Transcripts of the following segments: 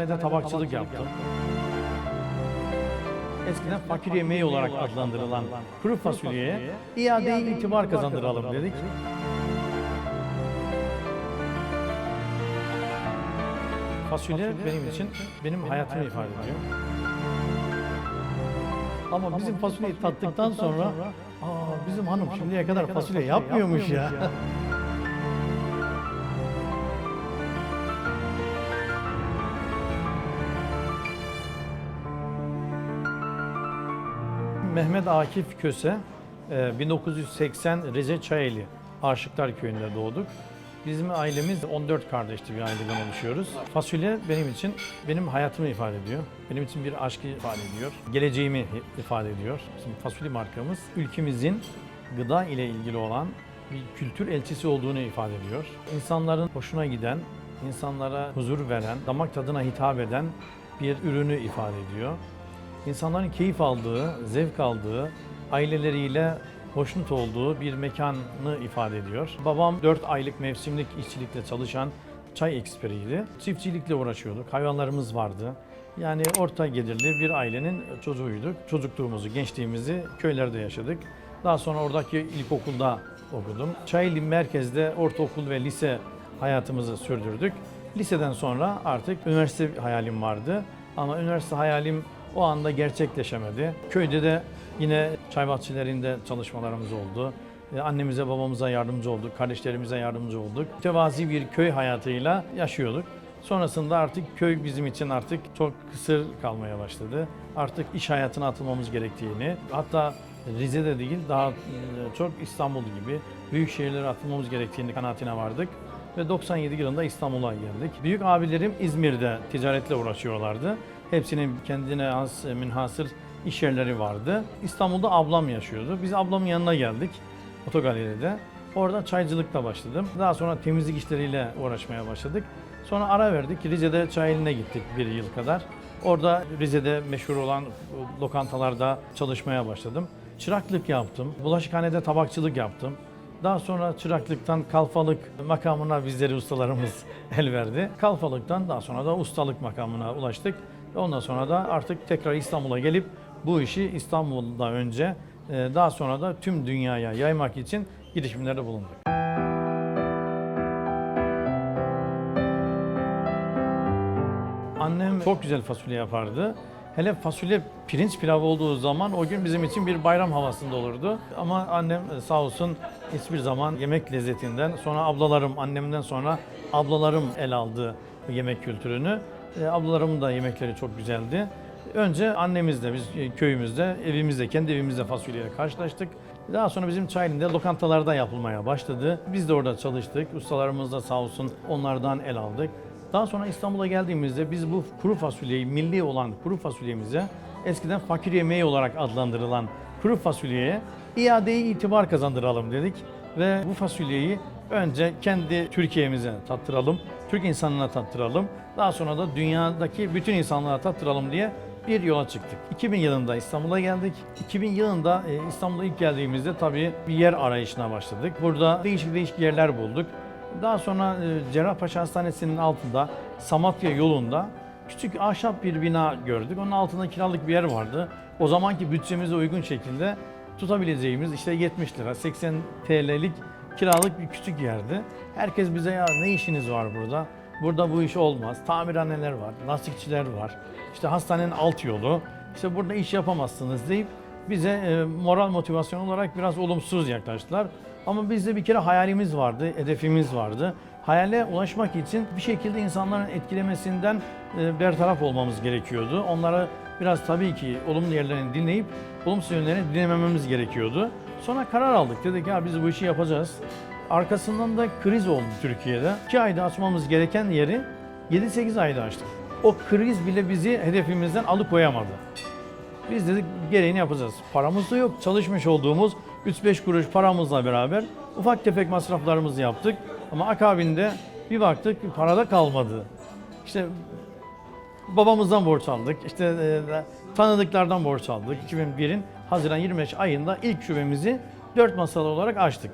Bulaşıkhanede tabakçılık yaptım. Eskiden fakir yemeği olarak adlandırılan kuru fasulyeye iade itibar kazandıralım dedik. Fasulye benim için benim hayatımı ifade ediyor. Ama bizim fasulyeyi tattıktan sonra aa bizim hanım şimdiye kadar fasulye yapmıyormuş ya. Mehmet Akif Köse, e, 1980 Rize Çayeli Aşıklar Köyü'nde doğduk. Bizim ailemiz 14 kardeşli bir aileden oluşuyoruz. Fasulye benim için benim hayatımı ifade ediyor. Benim için bir aşkı ifade ediyor. Geleceğimi ifade ediyor. Bizim fasulye markamız ülkemizin gıda ile ilgili olan bir kültür elçisi olduğunu ifade ediyor. İnsanların hoşuna giden, insanlara huzur veren, damak tadına hitap eden bir ürünü ifade ediyor insanların keyif aldığı, zevk aldığı, aileleriyle hoşnut olduğu bir mekanı ifade ediyor. Babam 4 aylık mevsimlik işçilikle çalışan çay eksperiydi. Çiftçilikle uğraşıyorduk, hayvanlarımız vardı. Yani orta gelirli bir ailenin çocuğuyduk. Çocukluğumuzu, gençliğimizi köylerde yaşadık. Daha sonra oradaki ilkokulda okudum. Çayeli merkezde ortaokul ve lise hayatımızı sürdürdük. Liseden sonra artık üniversite hayalim vardı. Ama üniversite hayalim o anda gerçekleşemedi. Köyde de yine çay bahçelerinde çalışmalarımız oldu. E, Annemize babamıza yardımcı olduk, kardeşlerimize yardımcı olduk. Tevazi bir köy hayatıyla yaşıyorduk. Sonrasında artık köy bizim için artık çok kısır kalmaya başladı. Artık iş hayatına atılmamız gerektiğini, hatta Rize'de değil daha e, çok İstanbul gibi büyük şehirlere atılmamız gerektiğini kanaatine vardık ve 97 yılında İstanbul'a geldik. Büyük abilerim İzmir'de ticaretle uğraşıyorlardı. Hepsinin kendine has, münhasır iş yerleri vardı. İstanbul'da ablam yaşıyordu. Biz ablamın yanına geldik otogaleride. Orada çaycılıkla başladım. Daha sonra temizlik işleriyle uğraşmaya başladık. Sonra ara verdik. Rize'de çay eline gittik bir yıl kadar. Orada Rize'de meşhur olan lokantalarda çalışmaya başladım. Çıraklık yaptım. Bulaşıkhanede tabakçılık yaptım. Daha sonra çıraklıktan kalfalık makamına bizleri ustalarımız el verdi. Kalfalıktan daha sonra da ustalık makamına ulaştık. Ondan sonra da artık tekrar İstanbul'a gelip bu işi İstanbul'da önce e, daha sonra da tüm dünyaya yaymak için girişimlerde bulunduk. Annem çok güzel fasulye yapardı. Hele fasulye pirinç pilavı olduğu zaman o gün bizim için bir bayram havasında olurdu. Ama annem e, sağ olsun hiçbir zaman yemek lezzetinden sonra ablalarım, annemden sonra ablalarım el aldı yemek kültürünü. E, Ablalarımın da yemekleri çok güzeldi. Önce annemizle, biz e, köyümüzde, evimizde, kendi evimizde fasulyeyle karşılaştık. Daha sonra bizim Çayeli'nde lokantalarda yapılmaya başladı. Biz de orada çalıştık. Ustalarımız da sağ olsun onlardan el aldık. Daha sonra İstanbul'a geldiğimizde biz bu kuru fasulyeyi, milli olan kuru fasulyemize eskiden fakir yemeği olarak adlandırılan kuru fasulyeye iadeyi itibar kazandıralım dedik. Ve bu fasulyeyi önce kendi Türkiye'mize tattıralım, Türk insanına tattıralım. Daha sonra da dünyadaki bütün insanlara tattıralım diye bir yola çıktık. 2000 yılında İstanbul'a geldik. 2000 yılında e, İstanbul'a ilk geldiğimizde tabii bir yer arayışına başladık. Burada değişik değişik yerler bulduk. Daha sonra e, Cerrahpaşa Hastanesi'nin altında Samatya yolunda küçük ahşap bir bina gördük. Onun altında kiralık bir yer vardı. O zamanki bütçemize uygun şekilde tutabileceğimiz işte 70 lira, 80 TL'lik kiralık bir küçük yerdi. Herkes bize ya ne işiniz var burada? Burada bu iş olmaz. Tamirhaneler var, lastikçiler var. İşte hastanenin alt yolu. İşte burada iş yapamazsınız deyip bize e, moral motivasyon olarak biraz olumsuz yaklaştılar. Ama bizde bir kere hayalimiz vardı, hedefimiz vardı. Hayale ulaşmak için bir şekilde insanların etkilemesinden e, bertaraf olmamız gerekiyordu. Onlara biraz tabii ki olumlu yerlerini dinleyip olumsuz yönlerini dinlemememiz gerekiyordu. Sonra karar aldık. Dedik ya biz bu işi yapacağız. Arkasından da kriz oldu Türkiye'de. 2 ayda açmamız gereken yeri 7-8 ayda açtık. O kriz bile bizi hedefimizden alıkoyamadı. Biz dedik gereğini yapacağız. Paramız da yok. Çalışmış olduğumuz 3-5 kuruş paramızla beraber ufak tefek masraflarımızı yaptık. Ama akabinde bir baktık parada kalmadı. İşte babamızdan borç aldık. İşte e, tanıdıklardan borç aldık. 2001'in Haziran 25 ayında ilk şubemizi 4 masalı olarak açtık.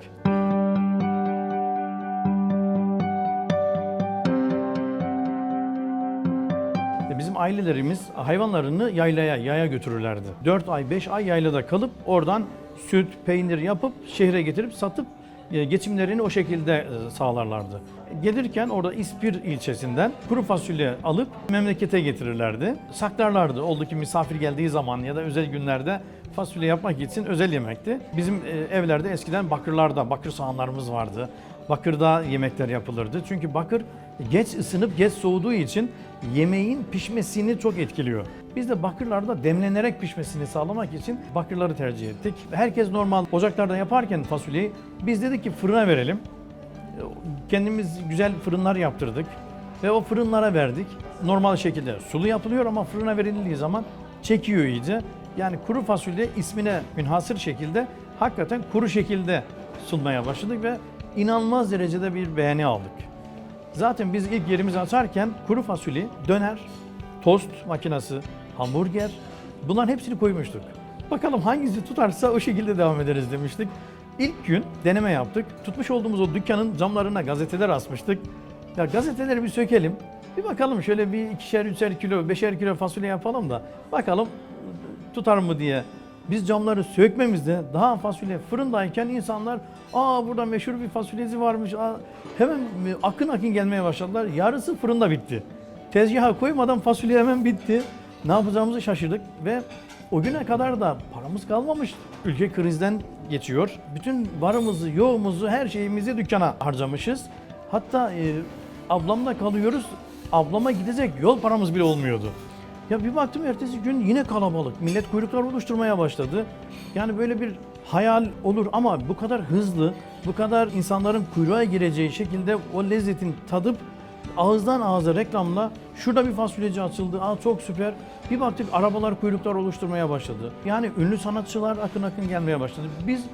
Bizim ailelerimiz hayvanlarını yaylaya, yaya götürürlerdi. 4 ay, 5 ay yaylada kalıp oradan süt, peynir yapıp şehre getirip satıp e, geçimlerini o şekilde e, sağlarlardı. Gelirken orada İspir ilçesinden kuru fasulye alıp memlekete getirirlerdi. Saklarlardı. Oldu ki misafir geldiği zaman ya da özel günlerde fasulye yapmak için özel yemekti. Bizim e, evlerde eskiden bakırlarda, bakır sahanlarımız vardı. Bakırda yemekler yapılırdı. Çünkü bakır geç ısınıp geç soğuduğu için yemeğin pişmesini çok etkiliyor. Biz de bakırlarda demlenerek pişmesini sağlamak için bakırları tercih ettik. Herkes normal ocaklarda yaparken fasulyeyi biz dedik ki fırına verelim. Kendimiz güzel fırınlar yaptırdık ve o fırınlara verdik. Normal şekilde sulu yapılıyor ama fırına verildiği zaman çekiyor iyice. Yani kuru fasulye ismine münhasır şekilde hakikaten kuru şekilde sunmaya başladık ve inanılmaz derecede bir beğeni aldık. Zaten biz ilk yerimizi açarken kuru fasulye, döner, tost makinesi, hamburger bunların hepsini koymuştuk. Bakalım hangisi tutarsa o şekilde devam ederiz demiştik. İlk gün deneme yaptık. Tutmuş olduğumuz o dükkanın camlarına gazeteler asmıştık. Ya gazeteleri bir sökelim. Bir bakalım şöyle bir ikişer, üçer kilo, beşer kilo fasulye yapalım da bakalım tutar mı diye. Biz camları sökmemizde daha fasulye fırındayken insanlar aa burada meşhur bir fasulyesi varmış. Aa, hemen akın akın gelmeye başladılar. Yarısı fırında bitti. Tezgaha koymadan fasulye hemen bitti. Ne yapacağımızı şaşırdık ve o güne kadar da paramız kalmamış. Ülke krizden geçiyor. Bütün varımızı, yoğumuzu, her şeyimizi dükkana harcamışız. Hatta e, ablamla kalıyoruz. Ablama gidecek yol paramız bile olmuyordu. Ya bir baktım ertesi gün yine kalabalık. Millet kuyruklar oluşturmaya başladı. Yani böyle bir hayal olur ama bu kadar hızlı, bu kadar insanların kuyruğa gireceği şekilde o lezzetin tadıp ağızdan ağza reklamla şurada bir fasulyeci açıldı. Aa çok süper. Bir baktık arabalar kuyruklar oluşturmaya başladı. Yani ünlü sanatçılar akın akın gelmeye başladı. Biz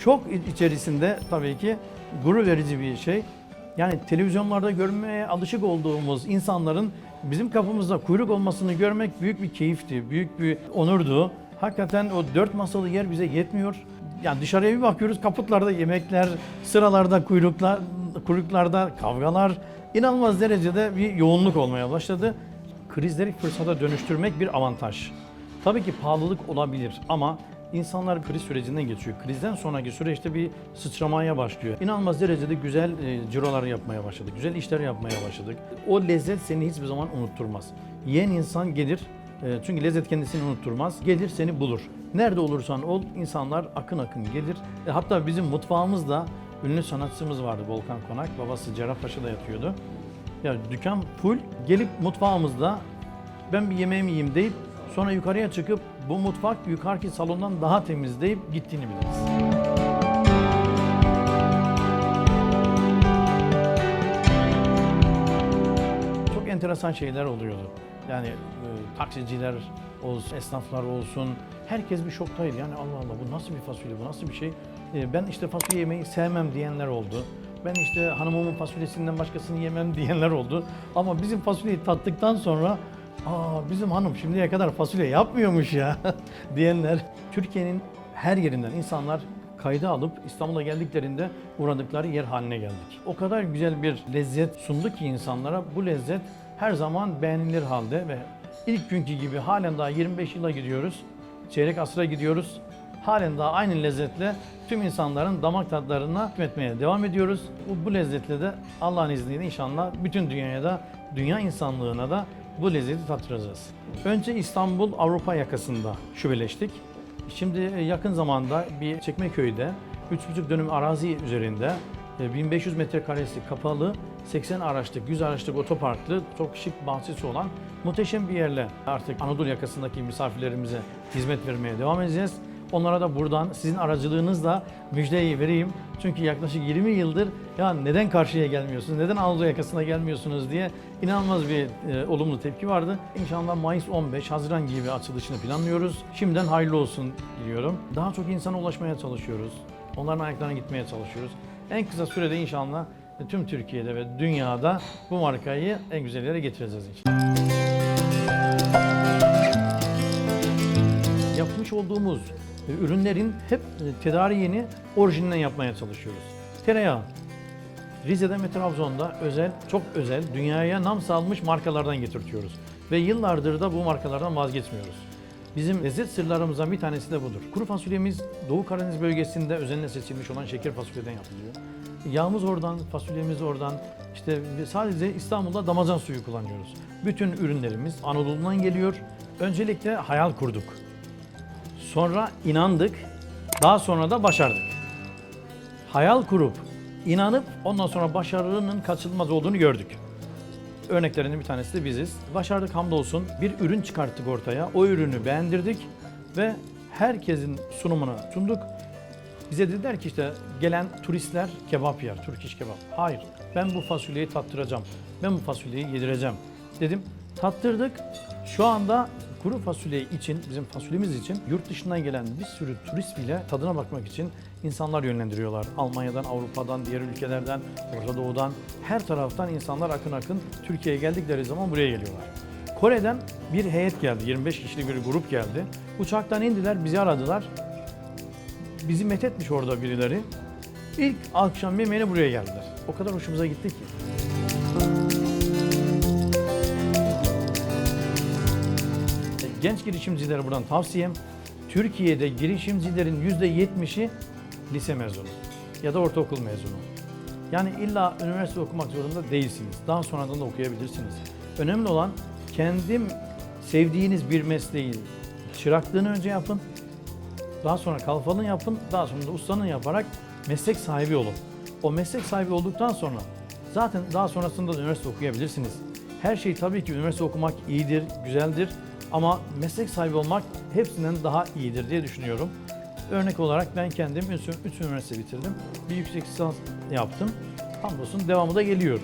şok içerisinde tabii ki gurur verici bir şey. Yani televizyonlarda görmeye alışık olduğumuz insanların bizim kapımızda kuyruk olmasını görmek büyük bir keyifti, büyük bir onurdu. Hakikaten o dört masalı yer bize yetmiyor. Yani dışarıya bir bakıyoruz kaputlarda yemekler, sıralarda kuyruklar, kuyruklarda kavgalar inanılmaz derecede bir yoğunluk olmaya başladı. Krizleri fırsata dönüştürmek bir avantaj. Tabii ki pahalılık olabilir ama insanlar kriz sürecinden geçiyor. Krizden sonraki süreçte bir sıçramaya başlıyor. İnanılmaz derecede güzel e, cirolar yapmaya başladık. Güzel işler yapmaya başladık. O lezzet seni hiçbir zaman unutturmaz. Yiyen insan gelir e, çünkü lezzet kendisini unutturmaz. Gelir seni bulur. Nerede olursan ol insanlar akın akın gelir. E, hatta bizim mutfağımızda ünlü sanatçımız vardı Volkan Konak. Babası Cerrahpaşa'da yatıyordu. Ya dükkan full. Gelip mutfağımızda ben bir yemeğimi yiyeyim deyip sonra yukarıya çıkıp bu mutfak yukarıki salondan daha temiz deyip gittiğini biliriz. Çok enteresan şeyler oluyordu. Yani e, taksiciler olsun, esnaflar olsun herkes bir şoktaydı. Yani Allah Allah bu nasıl bir fasulye, bu nasıl bir şey? E, ben işte fasulye yemeyi sevmem diyenler oldu. Ben işte hanımımın fasulyesinden başkasını yemem diyenler oldu. Ama bizim fasulyeyi tattıktan sonra aa bizim hanım şimdiye kadar fasulye yapmıyormuş ya diyenler. Türkiye'nin her yerinden insanlar kayda alıp İstanbul'a geldiklerinde uğradıkları yer haline geldik. O kadar güzel bir lezzet sundu ki insanlara bu lezzet her zaman beğenilir halde ve ilk günkü gibi halen daha 25 yıla gidiyoruz. Çeyrek asra gidiyoruz. Halen daha aynı lezzetle tüm insanların damak tatlarına hükmetmeye devam ediyoruz. Bu, bu lezzetle de Allah'ın izniyle inşallah bütün dünyaya da, dünya insanlığına da bu lezzeti tattıracağız. Önce İstanbul Avrupa yakasında şubeleştik. Şimdi e, yakın zamanda bir Çekmeköy'de 3,5 dönüm arazi üzerinde e, 1500 metrekaresi kapalı 80 araçlık, 100 araçlık otoparklı çok şık bahçesi olan muhteşem bir yerle artık Anadolu yakasındaki misafirlerimize hizmet vermeye devam edeceğiz. Onlara da buradan sizin aracılığınızla müjdeyi vereyim. Çünkü yaklaşık 20 yıldır ya neden karşıya gelmiyorsunuz, neden Anadolu yakasına gelmiyorsunuz diye inanılmaz bir e, olumlu tepki vardı. İnşallah Mayıs 15, Haziran gibi açılışını planlıyoruz. Şimdiden hayırlı olsun diliyorum. Daha çok insana ulaşmaya çalışıyoruz. Onların ayaklarına gitmeye çalışıyoruz. En kısa sürede inşallah tüm Türkiye'de ve dünyada bu markayı en güzel yere getireceğiz inşallah. Yapmış olduğumuz e, ürünlerin hep e, tedariğini orijininden yapmaya çalışıyoruz. Tereyağı. Rize'de ve Trabzon'da özel, çok özel, dünyaya nam salmış markalardan getirtiyoruz. Ve yıllardır da bu markalardan vazgeçmiyoruz. Bizim lezzet sırlarımızdan bir tanesi de budur. Kuru fasulyemiz Doğu Karadeniz bölgesinde özenle seçilmiş olan şeker fasulyeden yapılıyor. Yağımız oradan, fasulyemiz oradan. İşte sadece İstanbul'da damazan suyu kullanıyoruz. Bütün ürünlerimiz Anadolu'dan geliyor. Öncelikle hayal kurduk. Sonra inandık. Daha sonra da başardık. Hayal kurup, inanıp ondan sonra başarının kaçınılmaz olduğunu gördük. Örneklerinden bir tanesi de biziz. Başardık hamdolsun. Bir ürün çıkarttık ortaya. O ürünü beğendirdik ve herkesin sunumuna sunduk. Bize dediler ki işte gelen turistler kebap yer, Türk iş kebap. Hayır, ben bu fasulyeyi tattıracağım. Ben bu fasulyeyi yedireceğim. Dedim, tattırdık. Şu anda kuru fasulye için, bizim fasulyemiz için yurt dışından gelen bir sürü turist bile tadına bakmak için insanlar yönlendiriyorlar. Almanya'dan, Avrupa'dan, diğer ülkelerden, Orta Doğu'dan, her taraftan insanlar akın akın Türkiye'ye geldikleri zaman buraya geliyorlar. Kore'den bir heyet geldi, 25 kişilik bir grup geldi. Uçaktan indiler, bizi aradılar bizi methetmiş orada birileri. İlk akşam yemeğine buraya geldiler. O kadar hoşumuza gitti ki. Genç girişimcilere buradan tavsiyem, Türkiye'de girişimcilerin %70'i lise mezunu ya da ortaokul mezunu. Yani illa üniversite okumak zorunda değilsiniz. Daha sonradan da okuyabilirsiniz. Önemli olan kendim sevdiğiniz bir mesleği çıraklığını önce yapın. Daha sonra kalfalını yapın, daha sonra da ustanın yaparak meslek sahibi olun. O meslek sahibi olduktan sonra zaten daha sonrasında da üniversite okuyabilirsiniz. Her şey tabii ki üniversite okumak iyidir, güzeldir ama meslek sahibi olmak hepsinden daha iyidir diye düşünüyorum. Örnek olarak ben kendim 3 üniversite bitirdim. Bir yüksek lisans yaptım. Hamdolsun devamı da geliyor.